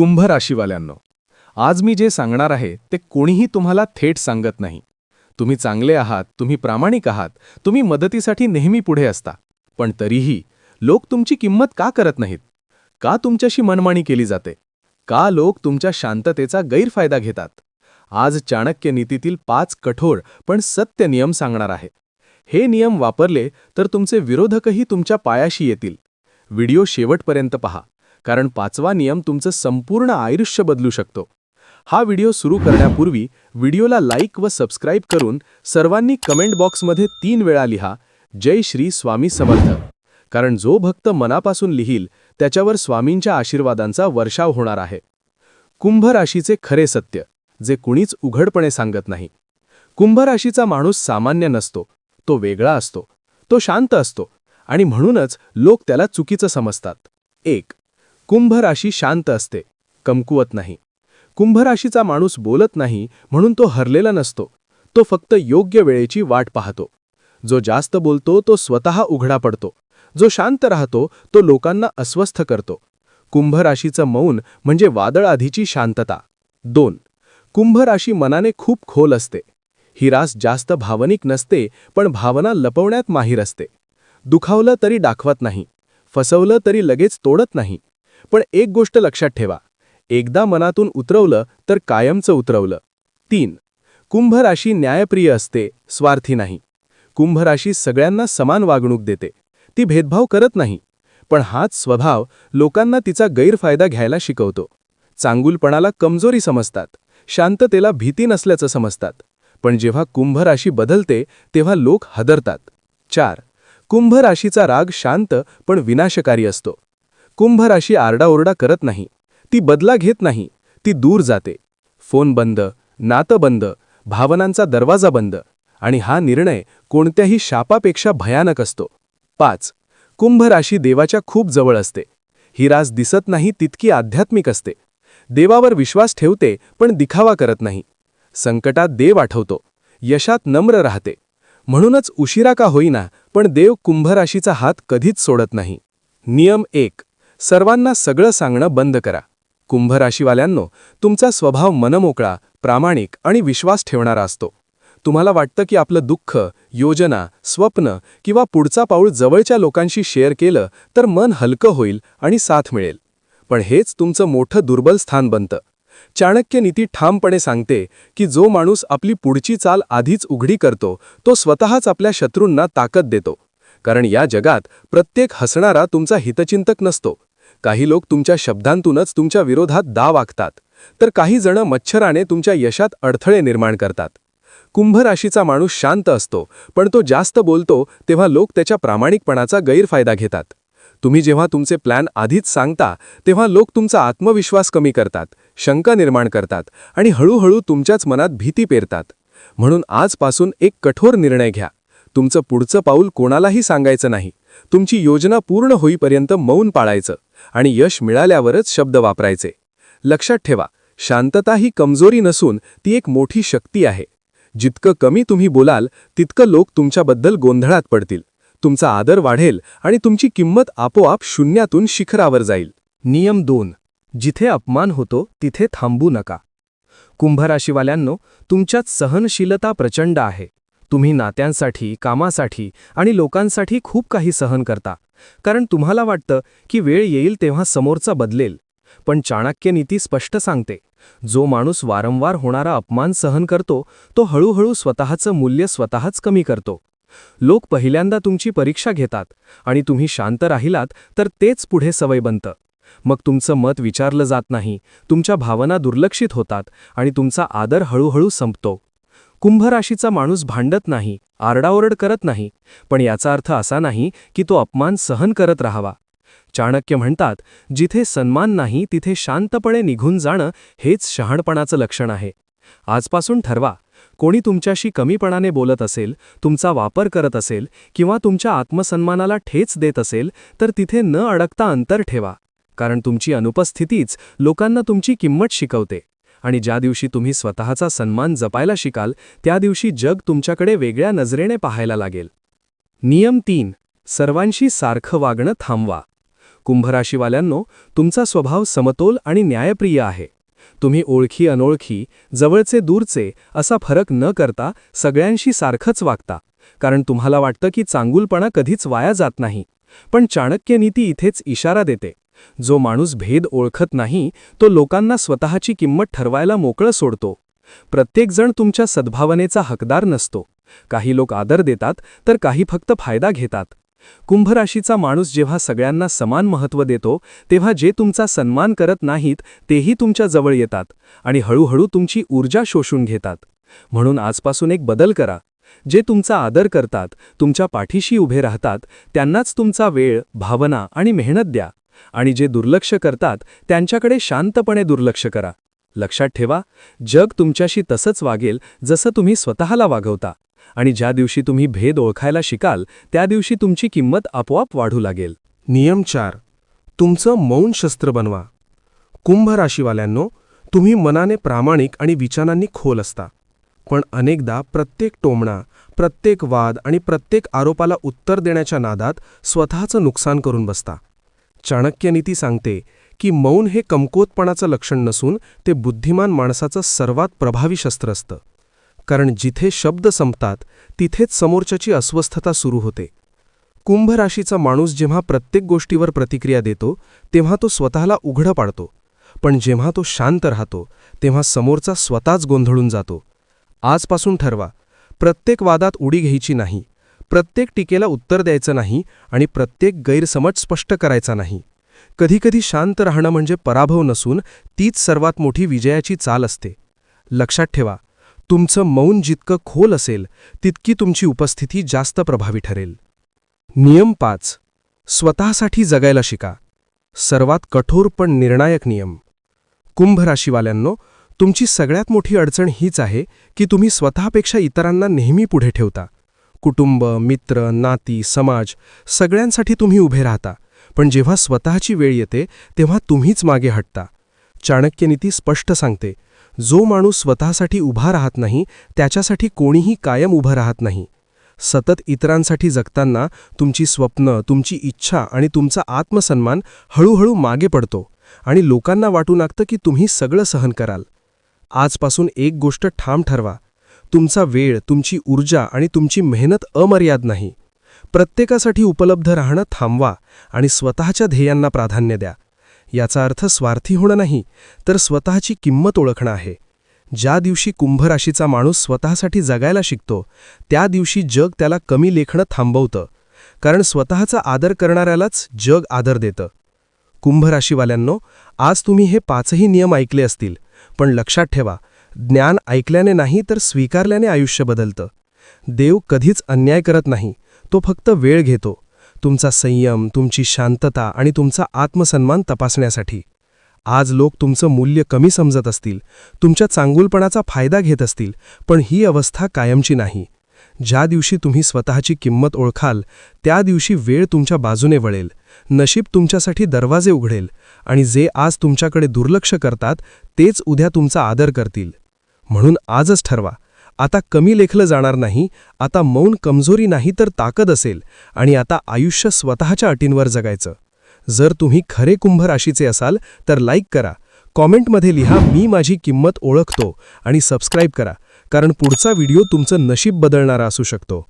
कुंभ राशीवाल्यांनो आज मी जे सांगणार आहे ते कोणीही तुम्हाला थेट सांगत नाही. तुम्ही चांगले आहात तुम्ही प्रामाणिक आहात तुम्ही मदतीसाठी नेहमी पुढे असता पण तरीही लोक तुमची किंमत का करत नाहीत? का तुमच्याशी मनमाणी केली जाते? का लोक तुमच्या शांततेचा गैरफायदा घेतात? आज चाणक्य नीतीतील पाच कठोर पण सत्य नियम सांगणार आहे. हे नियम वापरले तर तुमचे विरोधकही तुमच्या पायाशी येतील. व्हिडिओ शेवटपर्यंत पहा. कारण पाचवा नियम तुमचं संपूर्ण आयुष्य बदलू शकतो. हा व्हिडिओ सुरू करण्यापूर्वी व्हिडिओला लाईक व सबस्क्राईब करून सर्वांनी कमेंट बॉक्समध्ये तीन वेळा लिहा जय श्री स्वामी समर्थ. कारण जो भक्त मनापासून लिहील त्याच्यावर स्वामींच्या आशीर्वादांचा वर्षाव होणार आहे. कुंभ राशीचे खरे सत्य जे कुणीच उघडपणे सांगत नाही. कुंभ राशीचा माणूस सामान्य नसतो तो वेगळा असतो तो शांत असतो आणि म्हणूनच लोक त्याला चुकीचं समजतात. एक कुंभ राशी शांत असते कमकुवत नाही. कुंभ राशीचा माणूस बोलत नाही म्हणून तो हरलेला नसतो तो फक्त योग्य वेळेची वाट पाहतो. जो जास्त बोलतो तो स्वतः उघडा पडतो. जो शांत राहतो तो लोकांना अस्वस्थ करतो. कुंभ राशीचं मौन म्हणजे वादळ आधीची शांतता. दोन. कुंभ राशी मनाने खूप खोल असते. ही रास जास्त भावनिक नसते पण भावना लपवण्यात माहीर असते. दुखावलं तरी दाखवत नाही. फसवलं तरी लगेच तोडत नाही. पण एक गोष्ट लक्षात ठेवा. एकदा मनातून उतरवलं तर कायमचं उतरवलं. तीन कुंभ राशी न्यायप्रिय असते स्वार्थी नाही. कुंभ राशी सगळ्यांना समान वागणूक देते. ती भेदभाव करत नाही. पण हाच स्वभाव लोकांना तिचा गैरफायदा घ्यायला शिकवतो. चांगुलपणाला कमजोरी समजतात. शांततेला भीती नसल्याचं समजतात. पण जेव्हा कुंभ राशी बदलते तेव्हा लोक हदरतात. चार कुंभ राशीचा राग शांत पण विनाशकारी असतो. कुंभ राशी आरडाओरडा करत नाही. ती बदला घेत नाही. ती दूर जाते. फोन बंद नातं बंद भावनांचा दरवाजा बंद आणि हा निर्णय कोणत्याही शापापेक्षा भयानक असतो. पाच. कुंभ राशी देवाच्या खूप जवळ असते. ही रास दिसत नाही तितकी आध्यात्मिक असते. देवावर विश्वास ठेवते पण दिखावा करत नाही. संकटात देव आठवतो. यशात नम्र राहते. म्हणूनच उशिरा का होईना पण देव कुंभ राशीचा हात कधीच सोडत नाही. नियम एक. सर्वांना सगळं सांगणं बंद करा. कुंभ राशीवाल्यांनो तुमचा स्वभाव मनमोकळा प्रामाणिक आणि विश्वास ठेवणारा असतो. तुम्हाला वाटतं की आपलं दुःख योजना स्वप्न किंवा पुढचा पाऊल जवळच्या लोकांशी शेअर केलं तर मन हलकं होईल आणि साथ मिळेल. पण हेच तुमचं मोठं दुर्बल स्थान बनतं. चाणक्य नीती ठामपणे सांगते की जो माणूस आपली पुढची चाल आधीच उघडी करतो तो स्वतःच आपल्या शत्रूंना ताकद देतो. कारण या जगात प्रत्येक हसणारा तुमचा हितचिंतक नसतो. काही लोक तुमच्या शब्दांतूनच तुमच्या विरोधात दाव आखतात. तर काही जण मच्छराने तुमच्या यशात अडथळे निर्माण करतात. कुंभ राशीचा माणूस शांत असतो पण तो जास्त बोलतो तेव्हा लोक त्याच्या प्रामाणिकपणाचा गैरफायदा घेतात. तुम्ही जेव्हा तुमचे प्लॅन आधीच सांगता तेव्हा लोक तुमचा आत्मविश्वास कमी करतात शंका निर्माण करतात आणि हळूहळू तुमच्याच मनात भीती पेरतात. म्हणून आजपासून एक कठोर निर्णय घ्या. तुमचं पुढचं पाऊल कोणालाही सांगायचं नाही. तुमची योजना पूर्ण होईपर्यंत मौन पाळायचं. आणि यश मिळाल्यावरच शब्द वापरायचे. लक्षात ठेवा शांतता ही कमजोरी नसून ती एक मोठी शक्ती आहे. जितकं कमी तुम्ही बोलाल तितकं लोक तुमच्याबद्दल गोंधळात पडतील. तुमचा आदर वाढेल आणि तुमची किंमत आपोआप शून्यातून शिखरावर जाईल. नियम दोन. जिथे अपमान होतो तिथे थांबू नका. कुंभराशीवाल्यांनो तुमच्यात सहनशीलता प्रचंड आहे. तुम्ही नात्यांसाठी कामासाठी आणि लोकांसाठी खूप काही सहन करता. कारण तुम्हाला वाटतं की वेळ येईल तेव्हा समोरचा बदलेल. पण चाणक्य नीती स्पष्ट सांगते. जो माणूस वारंवार होणारा अपमान सहन करतो तो हळूहळू स्वतःचं मूल्य स्वतःच कमी करतो. लोक पहिल्यांदा तुमची परीक्षा घेतात आणि तुम्ही शांत राहिलात तर तेच पुढे सवय बनतं. मग तुमचं मत विचारलं जात नाही तुमच्या भावना दुर्लक्षित होतात आणि तुमचा आदर हळूहळू संपतो. कुंभराशीचा माणूस भांडत नाही आरडाओरड करत नाही पण याचा अर्थ असा नाही की तो अपमान सहन करत राहावा. चाणक्य म्हणतात जिथे सन्मान नाही तिथे शांतपणे निघून जाणं हेच शहाणपणाचं लक्षण आहे. आजपासून ठरवा कोणी तुमच्याशी कमीपणाने बोलत असेल तुमचा वापर करत असेल किंवा तुमच्या आत्मसन्मानाला ठेच देत असेल तर तिथे न अडकता अंतर ठेवा. कारण तुमची अनुपस्थितीच लोकांना तुमची किंमत शिकवते. आणि ज्या दिवशी तुम्ही स्वतःचा सन्मान जपायला शिकाल त्या दिवशी जग तुमच्याकडे वेगळ्या नजरेने पाहायला लागेल. नियम तीन. सर्वांशी सारखं वागणं थांबवा. कुंभराशीवाल्यांनो तुमचा स्वभाव समतोल आणि न्यायप्रिय आहे. तुम्ही ओळखी अनोळखी जवळचे दूरचे असा फरक न करता सगळ्यांशी सारखंच वागता. कारण तुम्हाला वाटतं की चांगुलपणा कधीच वाया जात नाही. पण चाणक्य नीती इथेच इशारा देते. जो माणूस भेद ओळखत नाही तो लोकांना स्वतःची किंमत ठरवायला मोकळं सोडतो. प्रत्येकजण तुमच्या सद्भावनेचा हकदार नसतो. काही लोक आदर देतात तर काही फक्त फायदा घेतात. कुंभराशीचा माणूस जेव्हा सगळ्यांना समान महत्त्व देतो तेव्हा जे तुमचा सन्मान करत नाहीत तेही तुमच्या जवळ येतात आणि हळूहळू तुमची ऊर्जा शोषून घेतात. म्हणून आजपासून एक बदल करा. जे तुमचा आदर करतात तुमच्या पाठीशी उभे राहतात त्यांनाच तुमचा वेळ भावना आणि मेहनत द्या. आणि जे दुर्लक्ष करतात त्यांच्याकडे शांतपणे दुर्लक्ष करा. लक्षात ठेवा जग तुमच्याशी तसंच वागेल जसं तुम्ही स्वतःला वागवता. आणि ज्या दिवशी तुम्ही भेद ओळखायला शिकाल त्या दिवशी तुमची किंमत आपोआप वाढू लागेल. नियम चार. तुमचं मौन शस्त्र बनवा. कुंभ राशीवाल्यांनो तुम्ही मनाने प्रामाणिक आणि विचारांनी खोल असता. पण अनेकदा प्रत्येक टोमणा प्रत्येक वाद आणि प्रत्येक आरोपाला उत्तर देण्याच्या नादात स्वतःचं नुकसान करून बसता. चाणक्यनीती सांगते की मौन हे कमकोतपणाचं लक्षण नसून ते बुद्धिमान माणसाचं सर्वात प्रभावी शस्त्र असतं. कारण जिथे शब्द संपतात तिथेच समोरच्याची अस्वस्थता सुरू होते. कुंभ राशीचा माणूस जेव्हा प्रत्येक गोष्टीवर प्रतिक्रिया देतो तेव्हा तो स्वतःला उघडं पाडतो. पण जेव्हा तो शांत राहतो तेव्हा समोरचा स्वतःच गोंधळून जातो. आजपासून ठरवा प्रत्येक वादात उडी घ्यायची नाही. प्रत्येक टीकेला उत्तर द्यायचं नाही आणि प्रत्येक गैरसमज स्पष्ट करायचा नाही. कधीकधी शांत राहणं म्हणजे पराभव नसून तीच सर्वात मोठी विजयाची चाल असते. लक्षात ठेवा तुमचं मौन जितकं खोल असेल तितकी तुमची उपस्थिती जास्त प्रभावी ठरेल. नियम पाच स्वतःसाठी जगायला शिका. सर्वात कठोर पण निर्णायक नियम. कुंभ राशीवाल्यांनो तुमची सगळ्यात मोठी अडचण हीच आहे की तुम्ही स्वतःपेक्षा इतरांना नेहमी पुढे ठेवता. कुटुंब मित्र नाती समाज सगळ्यांसाठी तुम्ही उभे राहता. पण जेव्हा स्वतःची वेळ येते तेव्हा तुम्हीच मागे हटता. चाणक्यनीती स्पष्ट सांगते जो माणूस स्वतःसाठी उभा राहत नाही त्याच्यासाठी कोणीही कायम उभं राहत नाही. सतत इतरांसाठी जगताना तुमची स्वप्न तुमची इच्छा आणि तुमचा आत्मसन्मान हळूहळू मागे पडतो आणि लोकांना वाटू लागतं की तुम्ही सगळं सहन कराल. आजपासून एक गोष्ट ठाम ठरवा. तुमचा वेळ तुमची ऊर्जा आणि तुमची मेहनत अमर्याद नाही. प्रत्येकासाठी उपलब्ध राहणं थांबवा आणि स्वतःच्या ध्येयांना प्राधान्य द्या. याचा अर्थ स्वार्थी होणं नाही तर स्वतःची किंमत ओळखणं आहे. ज्या दिवशी कुंभ राशीचा माणूस स्वतःसाठी जगायला शिकतो त्या दिवशी जग त्याला कमी लेखणं थांबवतं कारण स्वतःचा आदर करणाऱ्यालाच जग आदर देतं. कुंभ राशीवाल्यांनो आज तुम्ही हे पाचही नियम ऐकले असतील पण लक्षात ठेवा ज्ञान ऐकल्याने नाही तर स्वीकारल्याने आयुष्य बदलतं. देव कधीच अन्याय करत नाही तो फक्त वेळ घेतो तुमचा संयम तुमची शांतता आणि तुमचा आत्मसन्मान तपासण्यासाठी. आज लोक तुमचं मूल्य कमी समजत असतील तुमच्या चांगुलपणाचा फायदा घेत असतील पण ही अवस्था कायमची नाही. ज्या दिवशी तुम्ही स्वतःची किंमत ओळखाल त्या दिवशी वेळ तुमच्या बाजूने वळेल नशीब तुमच्यासाठी दरवाजे उघडेल आणि जे आज तुमच्याकडे दुर्लक्ष करतात तेच उद्या तुमचा आदर करतील. म्हणून आजच ठरवा. आता कमी लेखलं जाणार नाही आता मौन कमजोरी नाही तर ताकद असेल आणि आता आयुष्य स्वतःच्या अटींवर जगायचं. जर तुम्ही खरे कुंभ राशीचे असाल तर लाईक करा. कॉमेंटमध्ये लिहा मी माझी किंमत ओळखतो आणि सबस्क्राईब करा कारण पुढचा व्हिडिओ तुमचं नशीब बदलणारा असू शकतो.